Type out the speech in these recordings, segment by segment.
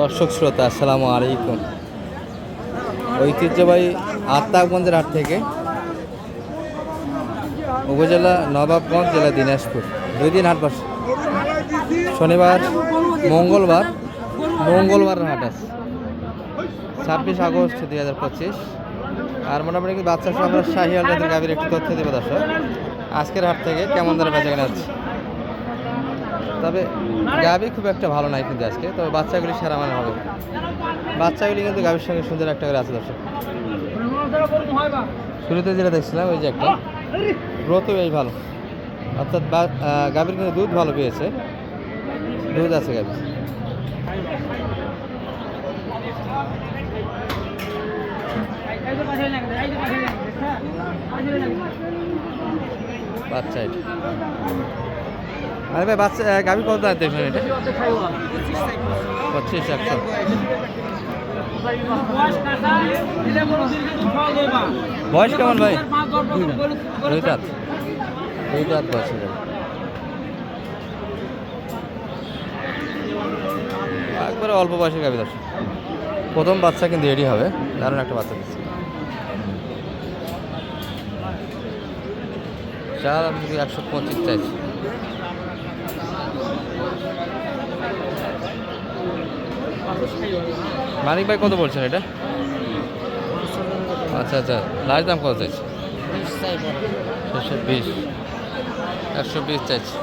দর্শক শ্রোতা, আসসালামু আলাইকুম। ঐতিহ্যবাহী আত্মাগঞ্জের হাট থেকে উপজেলা নবাবগঞ্জ, জেলা দিনাজপুর। দুই দিন হাট বসে। শনিবার, মঙ্গলবার মঙ্গলবার হাট আছে। ছাব্বিশ আগস্ট দুই হাজার পঁচিশ। আর মোটামুটি বাচ্চা সহ আমরা শাহি আলদের গাভীর একটু তথ্য দেবো দর্শক। আজকের হাট থেকে কেমন ধরে বেচা কেনা আছে তবে গাভী খুব একটা ভালো নাই কিন্তু আজকে, তবে বাচ্চাগুলি সেরা মানে হবে। বাচ্চাগুলি কিন্তু গাভীর সঙ্গে সুন্দর একটা করে আছে দর্শক। শুরুতে যেটা দেখছিলাম, ওই যে একটা। গ্রোথও বেশ ভালো। অর্থাৎ গাভীর কিন্তু দুধ ভালো পেয়েছে। দুধ আছে গাভী বাচ্চা এটা। আরে ভাই, বাচ্চা গাভী কত দাঁড় দেখলেন এটা? পঁচিশ, একশো। বয়স কেমন ভাই? দুই দাঁত। দুই দাঁত বয়স একবারে অল্প বয়সে গাভী দর্শক। প্রথম বাচ্চা কিন্তু রেডি হবে। দারুণ একটা বাচ্চা দিচ্ছে। চার, আমি একশো পঁচিশ চাইছি। মানিক ভাই কত বলছেন এটা? আচ্ছা আচ্ছা। লাস্ট দাম কত চাইছে? একশো বিশ। একশো বিশ চাইছি।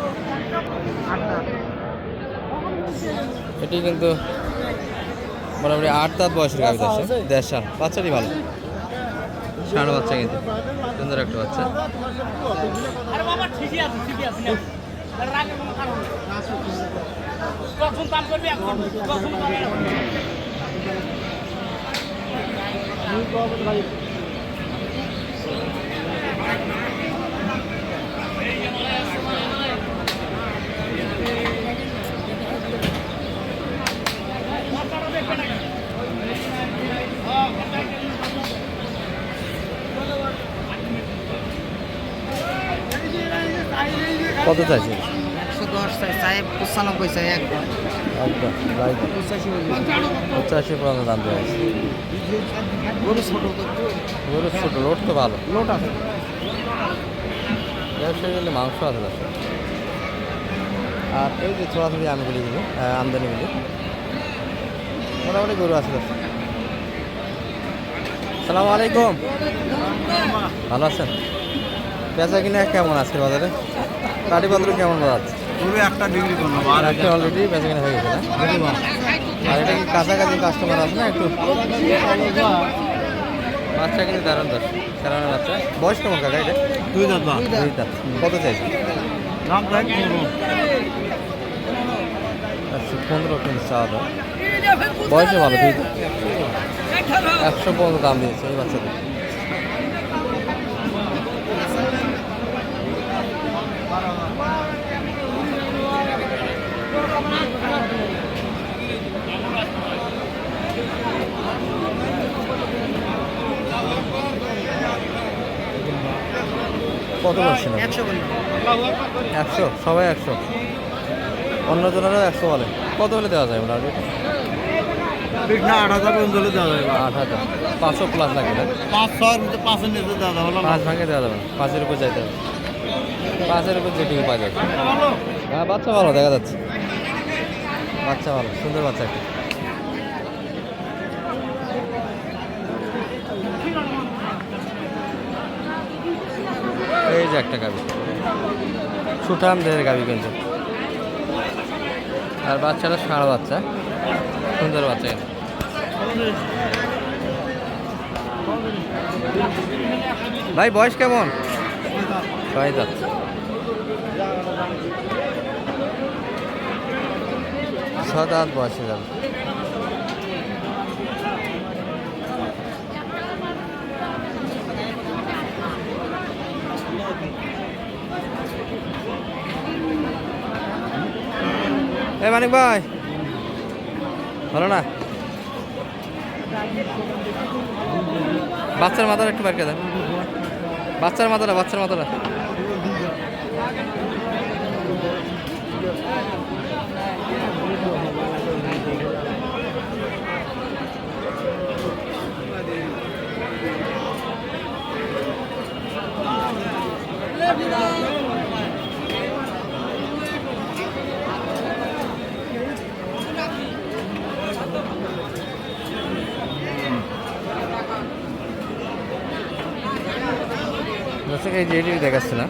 এটি কিন্তু মোটামুটি আট দাঁত বয়সের গাড়ি আছে দেড় সাল বাচ্চাটি ভালো। ষাঁড় বাচ্চা কিন্তু। সুন্দর একটা বাচ্চা। ঠিকই আছে ঠিকই আছে। কখন দাম করবি এখন? কখন কমে কত চাইছে চাই পঁচানব্বই চাই একদম পঁচাশি পর্যন্ত দাম দেওয়া আছে। গরু ছোট লোড তো ভালো। লোট আছে। ব্যবসায়ী গেলে মাংস আছে দশ আর এই যে ছোড়াছড়ি আমগুলিগুলো আমদানিগুলি মোটামুটি গরু আছে দশ সালাম আলাইকুম। ভালো আছেন? বেচা কিনা কেমন আজকের বাজারে? কাটি পাত্র কেমন বাজাচ্ছে গরু একটা বিক্রি করলাম। আর একটা অলরেডি বেচা কিনা হয়ে গেছে আর এটা কি কাছাকাছি কাস্টমার আছে না একটু? বাচ্চা কিন্তু দারুণ দশ সারানো বাচ্চা। বয়স কেমন কাকা এটা? দুই দাঁত দুই দাঁত। কত চাইছে দাম প্রায় পনেরো। একশো পনেরো কিন্তু চাওয়া দাম বয়সে ভালো দুই। একশো পনেরো দাম দিয়েছে এই বাচ্চাদের। কত বলছেন একশো সবাই একশো? অন্য জনেরও একশো বলে। কত হলে দেওয়া যায় না আট হাজার পর্যন্ত দেওয়া যাবে আট হাজার। পাঁচশো প্লাস লাগবে না? পাঁচ ছয়ের মধ্যে পাঁচের নিচে দেওয়া যাবে পাঁচ ভাঙে দেওয়া যাবে পাঁচের উপর যাইতে হবে। পাঁচের উপর যেটুকু পাওয়া যাচ্ছে হ্যাঁ বাচ্চা ভালো দেখা যাচ্ছে। বাচ্চা ভালো সুন্দর বাচ্চা একটা এই যে একটা গাবি সুঠাম দেহের গাবি কিন্তু। আর বাচ্চাটা ষাঁড় বাচ্চা। সুন্দর বাচ্চা কিন্তু। ভাই, বয়স কেমন? ছয় দাঁত বয়সে যাবে। এ মানিক ভাই। ভালো না? বাচ্চার মাথাটা একটু বাইকে দেন। বাচ্চার মাথাটা বাচ্চার মাথাটা। Love you, এটি দেখাচ্ছে না।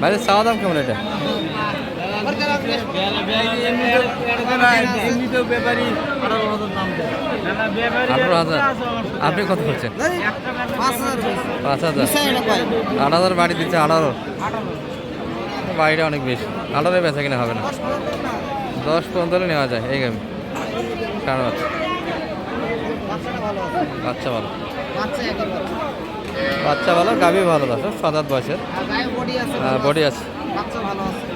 ভাই চাওয়া দাম কেমন এটা? আপনি কত করছেন? পাঁচ হাজার। আট হাজার বাড়ি দিচ্ছে আঠারো। বাড়িটা অনেক বেশি। আলাদা বেচা কিনা হবে না। দশ পর্যন্ত নেওয়া যায়, এই গাড়ি কারণ বাচ্চা ভালো। বাচ্চা ভালো, গাভি ভালো দশ সাত আট বয়সের। বডি আছে।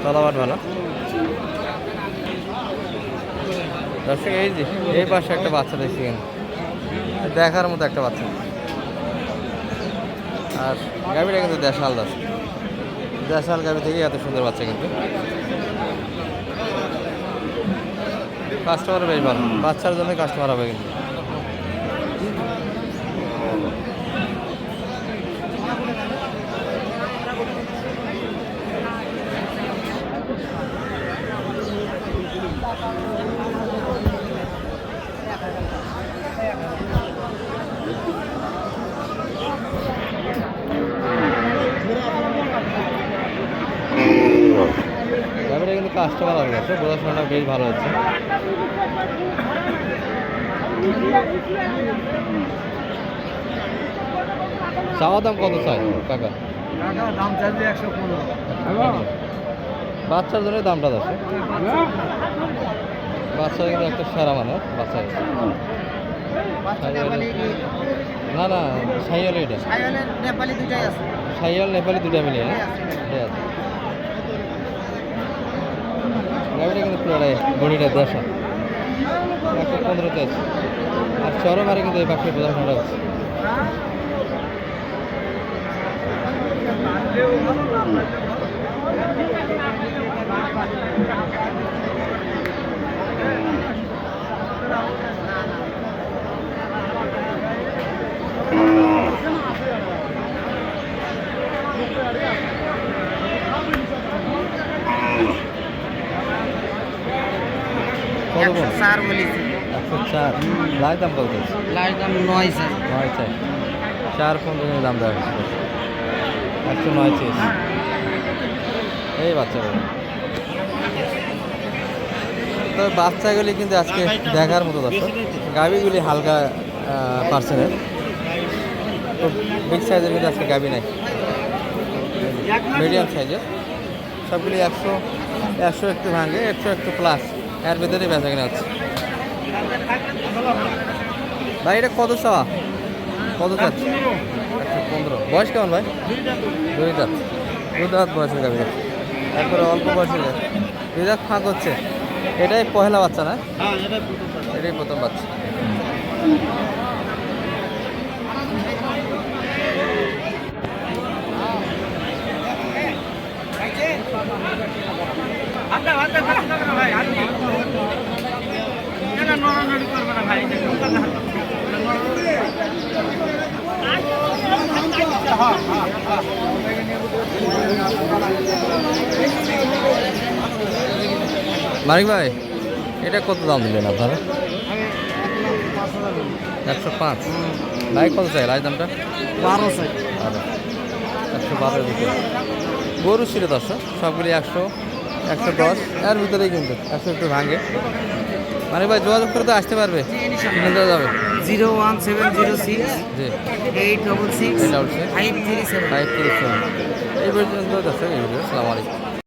তলাবাট ভালো। দর্শক, এই যে, এই পাশে একটা বাচ্চা দেখছি দেখার মতো একটা বাচ্চা। আর গাভিটা কিন্তু দেশাল দাস দেশাল গাভি থেকে এত সুন্দর বাচ্চা কিন্তু। কাস্টমার বেশ ভালো। বাচ্চার জন্য কাস্টমার হবে কিন্তু। কাস্টমার হয়ে গেছে। পড়াশোনাটা বেশ ভালো হচ্ছে। চাওয়া দাম কত চাই? কাকা দাম চাইলে একশো পনেরো। বাচ্চার জন্য দামটা যাচ্ছে বাচ্চা কিন্তু একটা সেরা মানে বাচ্চা। না না সাইয়াল এটা নেপালি দুটাই আছে। সাইয়াল নেপালি দুটা মিলিয়ে এটাই আছে। গাড়িটা কিন্তু পুরোটাই বডিটা দশা। একশো পনেরোতে আছে। আর চরমারে কিন্তু এই পাখির বোঝাশোনাটা হচ্ছে একশো চার বলেছি। একশো চার। দাম কত লাইট দাম নয় স্যার নয় চাই চার পনেরো দাম দেওয়া হয়েছে। একশো নয় চেয়েছি এই বাচ্চাগুলো তো বাচ্চাগুলি কিন্তু আজকে দেখার মতো দর্শক। গাভিগুলি হালকা পার্সেন্টের তো বিগ সাইজের কিন্তু আজকে গাভি নাই। মিডিয়াম সাইজের সবগুলি একশো একশো একটু ভাঙে একশো একটু প্লাস এর ভিতরেই বেচা কিনা আছে ভাই এটা কত চাওয়া? কত চাচ্ছে? একশো পনেরো। বয়স কেমন ভাই? দুই দাঁত। দুই দাঁত বয়সের গাড়ি একবারে অল্প বয়সের গাড়ি দুই দাঁত ফাঁক হচ্ছে। এটাই পহেলা বাচ্চা না? এটাই প্রথম বাচ্চা হাতে হাতে থাকতে থাকবে না ভাই হাতে এটা নড়ানড়ি করবে না ভাই এটা কোনটা না হ্যাঁ হ্যাঁ মানিক ভাই এটা কত দাম দিলেন আপনারা? একশো পাঁচ। ভাই কত চাই রায় দামটা? বারো স্যার বারো। একশো বারোর ভিতরে। গরু ছিল দশশো সবগুলি একশো একশো দশ। এর ভিতরেই কিন্তু একশো একটু ভাঙে। মানে ভাই যোগাযোগ করে তো আসতে পারবে। কিনে দেওয়া যাবে। Zero one seven zero six eight double six five three seven. Five three seven. এই পর্যন্ত দর্শক এই ভিডিও সালাম আলাইকুম।